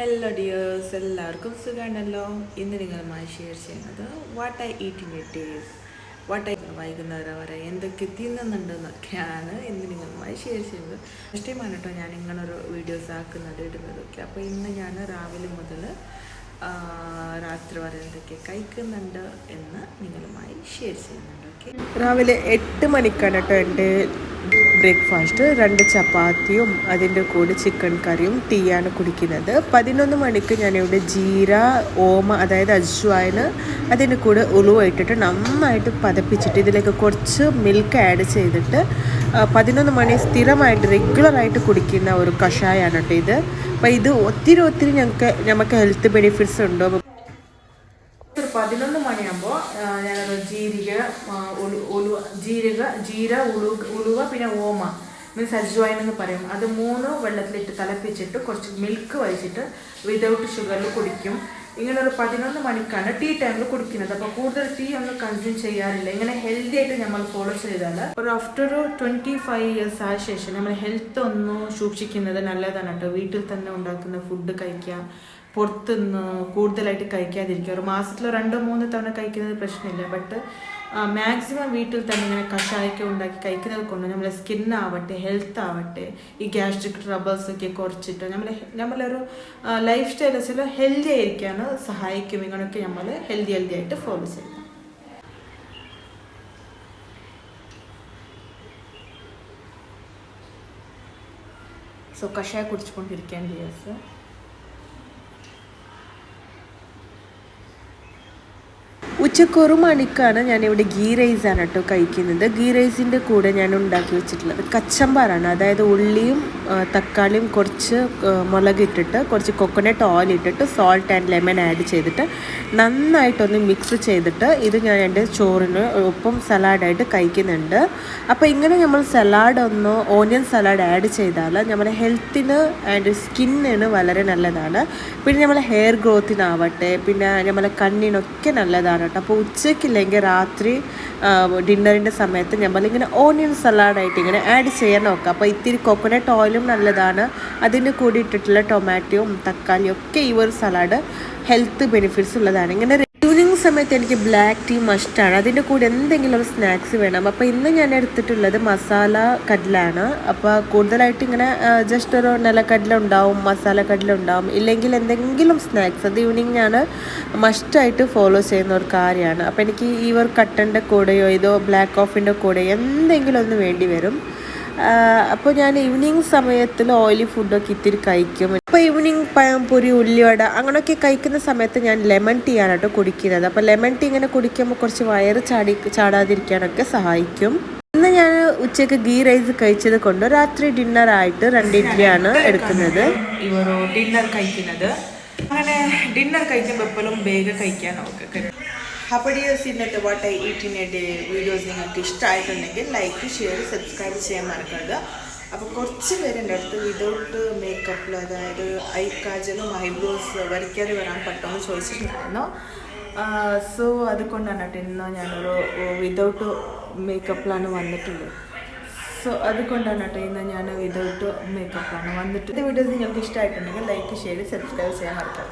Hello dears എല്ലാവർക്കും സുഖമാണല്ലോ ഇന്ന് നിങ്ങളുമായി ഷെയർ ചെയ്യുന്നത് what I eat in it is what I വൈകുന്നേരം വരെ എന്തൊക്കെ തിന്നുന്നുണ്ടെന്നൊക്കെയാണ് ഇന്ന് നിങ്ങളുമായി ഷെയർ ചെയ്യുന്നത്. ഫസ്റ്റ് ടൈമാണ് കേട്ടോ ഞാൻ ഇങ്ങനൊരു വീഡിയോസ് ആക്കുന്നത് ഇടുന്നതൊക്കെ. അപ്പോൾ ഇന്ന് ഞാൻ രാവിലെ മുതൽ രാത്രി വരെ എന്തൊക്കെ കഴിക്കുന്നുണ്ട് എന്ന് നിങ്ങളുമായി ഷെയർ ചെയ്യുന്നുണ്ട്. ഓക്കെ രാവിലെ എട്ട് മണിക്കാണ് കേട്ടോ എന്റെ ബ്രേക്ക്ഫാസ്റ്റ് രണ്ട് ചപ്പാത്തിയും അതിന്റെ കൂടെ ചിക്കൻ കറിയും ടീയാണ് കുടിക്കുന്നത്. പതിനൊന്ന് മണിക്ക് ഞാനിവിടെ ജീര ഓമ അതായത് അജ്വായന് അതിന്റെ കൂടെ ഉളുവ ഇട്ടിട്ട് നന്നായിട്ട് പതപ്പിച്ചിട്ട് ഇതിലേക്ക് കുറച്ച് മിൽക്ക് ആഡ് ചെയ്തിട്ട് പതിനൊന്ന് മണി സ്ഥിരമായിട്ട് റെഗുലറായിട്ട് കുടിക്കുന്ന ഒരു കഷായമാണ് കേട്ടോ ഇത്. അപ്പോൾ ഇത് ഒത്തിരി ഒത്തിരി ഞങ്ങൾക്ക് നമുക്ക് ഹെൽത്ത് ബെനിഫിറ്റ്സ് ഉണ്ടോ? മണിയാകുമ്പോൾ ഞാനത് ജീരിക ഉലുവ ജീരക ജീര ഉലു ഉലുവ പിന്നെ ഓമ മീൻസ് അജ്വായൻ എന്ന് പറയും. അത് മൂന്ന് വെള്ളത്തിലിട്ട് തിളപ്പിച്ചിട്ട് കുറച്ച് മിൽക്ക് ഒഴിച്ചിട്ട് വിതൗട്ട് ഷുഗറിൽ കുടിക്കും. ഇങ്ങനെ ഒരു പതിനൊന്ന് മണിക്കാണ് ടീ ടൈമിൽ കുടിക്കുന്നത്. അപ്പോൾ കൂടുതൽ ടീ ഒന്നും കൺസ്യൂം ചെയ്യാറില്ല. ഇങ്ങനെ ഹെൽത്തി ആയിട്ട് നമ്മൾ ഫോളോ ചെയ്താൽ ഒരു ആഫ്റ്റർ ഒരു ട്വന്റി ഫൈവ് ഇയേഴ്സ് ആയ ശേഷം നമ്മൾ ഹെൽത്ത് ഒന്ന് സൂക്ഷിക്കുന്നത് നല്ലതാണ് കേട്ടോ. വീട്ടിൽ തന്നെ ഉണ്ടാക്കുന്ന ഫുഡ് കഴിക്കാം പുറത്തുനിന്ന് കൂടുതലായിട്ട് കഴിക്കാതിരിക്കുക. ഒരു മാസത്തിൽ രണ്ടോ മൂന്നോ തവണ കഴിക്കുന്നത് പ്രശ്നമില്ല. ബട്ട് മാക്സിമം വീട്ടിൽ തന്നെ ഇങ്ങനെ കഷായൊക്കെ ഉണ്ടാക്കി കഴിക്കുന്നത് കൊണ്ട് നമ്മുടെ സ്കിന്നാവട്ടെ ഹെൽത്ത് ആവട്ടെ ഈ ഗ്യാസ്ട്രിക് ട്രബിൾസ് ഒക്കെ കുറച്ചിട്ട് നമ്മളെ ഒരു ലൈഫ് സ്റ്റൈൽസിൽ ഹെൽത്തി ആയിരിക്കാൻ സഹായിക്കും. ഇങ്ങനെയൊക്കെ നമ്മൾ ഹെൽത്തി ഹെൽത്തി ആയിട്ട് ഫോളോ ചെയ്യും സോ കഷായ കുടിച്ചുകൊണ്ടിരിക്കാൻ ദിവസം ഉച്ചയ്ക്ക് ഒരു മണിക്കാണ് ഞാനിവിടെ ഗീ റൈസ് ആണ് കേട്ടോ കഴിക്കുന്നത്. ഗീ റൈസിന്റെ കൂടെ ഞാൻ ഉണ്ടാക്കി വെച്ചിട്ടുള്ളത്. കച്ചമ്പാറാണ്. അതായത് ഉള്ളിയും തക്കാളിയും കുറച്ച് മുളക് ഇട്ടിട്ട് കുറച്ച് കൊക്കനട്ട് ഓയിൽ ഇട്ടിട്ട് സോൾട്ട് ആൻഡ് ലെമൺ ആഡ് ചെയ്തിട്ട് നന്നായിട്ടൊന്ന് മിക്സ് ചെയ്തിട്ട് ഇത് ഞാൻ എന്റെ ചോറിന് ഒപ്പം സലാഡായിട്ട് കഴിക്കുന്നുണ്ട്. അപ്പോൾ ഇങ്ങനെ നമ്മൾ സലാഡ് ഒന്ന് ഓനിയൻ സലാഡ് ആഡ് ചെയ്താൽ നമ്മുടെ ഹെൽത്തിന് ആൻഡ് സ്കിന്നിന് വളരെ നല്ലതാണ്. പിന്നെ നമ്മളെ ഹെയർ ഗ്രോത്തിനാവട്ടെ പിന്നെ നമ്മളെ കണ്ണിനൊക്കെ നല്ലതാണ് കേട്ടോ. അപ്പോൾ ഉച്ചയ്ക്കില്ലെങ്കിൽ രാത്രി ഡിന്നറിന്റെ സമയത്ത് നമ്മളിങ്ങനെ ഓനിയൻ സലാഡായിട്ട് ഇങ്ങനെ ആഡ് ചെയ്യാൻ നോക്കാം. അപ്പോൾ ഇത്തിരി കോക്കനട്ട് ഓയിലും നല്ലതാണ്. അതിന് കൂടി ഇട്ടിട്ടുള്ള ടൊമാറ്റോയും തക്കാളിയും ഒക്കെ ഈ ഒരു സലാഡ് ഹെൽത്ത് ബെനിഫിറ്റ്സ് ഉള്ളതാണ്. ഇങ്ങനെ ഈവനിങ് സമയത്ത് എനിക്ക് ബ്ലാക്ക് ടീ മസ്റ്റാണ് അതിന്റെ കൂടെ എന്തെങ്കിലും ഒരു സ്നാക്സ് വേണം. അപ്പോൾ ഇന്ന് ഞാൻ എടുത്തിട്ടുള്ളത് മസാല കടലാണ്. അപ്പോൾ കൂടുതലായിട്ട് ഇങ്ങനെ ജസ്റ്റ് ഒരു നിലക്കടല ഉണ്ടാവും മസാല കടല ഉണ്ടാവും ഇല്ലെങ്കിൽ എന്തെങ്കിലും സ്നാക്സ് അത് ഈവനിങ് ഞാൻ മസ്റ്റായിട്ട് ഫോളോ ചെയ്യുന്ന ഒരു കാര്യമാണ്. അപ്പോൾ എനിക്ക് ഈ ഒരു കട്ടന്റെ കൂടെയോ ഇതോ ബ്ലാക്ക് കോഫിന്റെ കൂടെയോ എന്തെങ്കിലും ഒന്ന് വേണ്ടി വരും. അപ്പോൾ ഞാൻ ഈവനിങ് സമയത്തിൽ ഓയിലി ഫുഡൊക്കെ ഇത്തിരി കഴിക്കും. അപ്പോൾ ഈവനിങ് പഴംപൊരി ഉള്ളിവട അങ്ങനെയൊക്കെ കഴിക്കുന്ന സമയത്ത് ഞാൻ ലെമൺ ടീ ആണ് കേട്ടോ കുടിക്കുന്നത്. അപ്പോൾ ലെമൺ ടീ ഇങ്ങനെ കുടിക്കുമ്പോൾ കുറച്ച് വയറ് ചാടി ചാടാതിരിക്കാനൊക്കെ സഹായിക്കും. ഇന്ന് ഞാൻ ഉച്ചയ്ക്ക് ഗീ റൈസ് കഴിച്ചത് കൊണ്ട് രാത്രി ഡിന്നർ ആയിട്ട് രണ്ട് ഇഡ്ഡലിയാണ് എടുക്കുന്നത്. ഡിന്നർ കഴിക്കുന്നത്. അങ്ങനെ ഡിന്നർ കഴിക്കുമ്പോൾ എപ്പോഴും വേഗം കഴിക്കാൻ നോക്കുക അപ്പോൾ ഡിയേഴ്സ് ഇന്നത്തെ വാട്ട് ഐ ഈറ്റിന്റെ വീഡിയോസ് നിങ്ങൾക്ക് ഇഷ്ടമായിട്ടുണ്ടെങ്കിൽ ലൈക്ക് ഷെയർ സബ്സ്ക്രൈബ് ചെയ്യാൻ മറക്കരുത്. അപ്പോൾ കുറച്ച് പേരെന്റെ അടുത്ത് വിതൗട്ട് മേക്കപ്പിൽ അതായത് ഐ കാജലും ഐബ്രോസ് വരയ്ക്കാതെ വരാൻ പറ്റുമെന്ന് ചോദിച്ചിട്ടുണ്ടായിരുന്നു. സോ അതുകൊണ്ടാണ് കേട്ടോ ഇന്ന് ഞാനൊരു വിതൗട്ട് മേക്കപ്പിലാണ് വന്നിട്ടുള്ളത്. സോ അതുകൊണ്ടാണ് കേട്ടോ ഇന്ന് ഞാൻ വിതൗട്ട് മേക്കപ്പാണ് വന്നിട്ട് വീഡിയോസ് നിങ്ങൾക്ക് ഇഷ്ടമായിട്ടുണ്ടെങ്കിൽ ലൈക്ക് ഷെയർ സബ്സ്ക്രൈബ് ചെയ്യാൻ മറക്കാം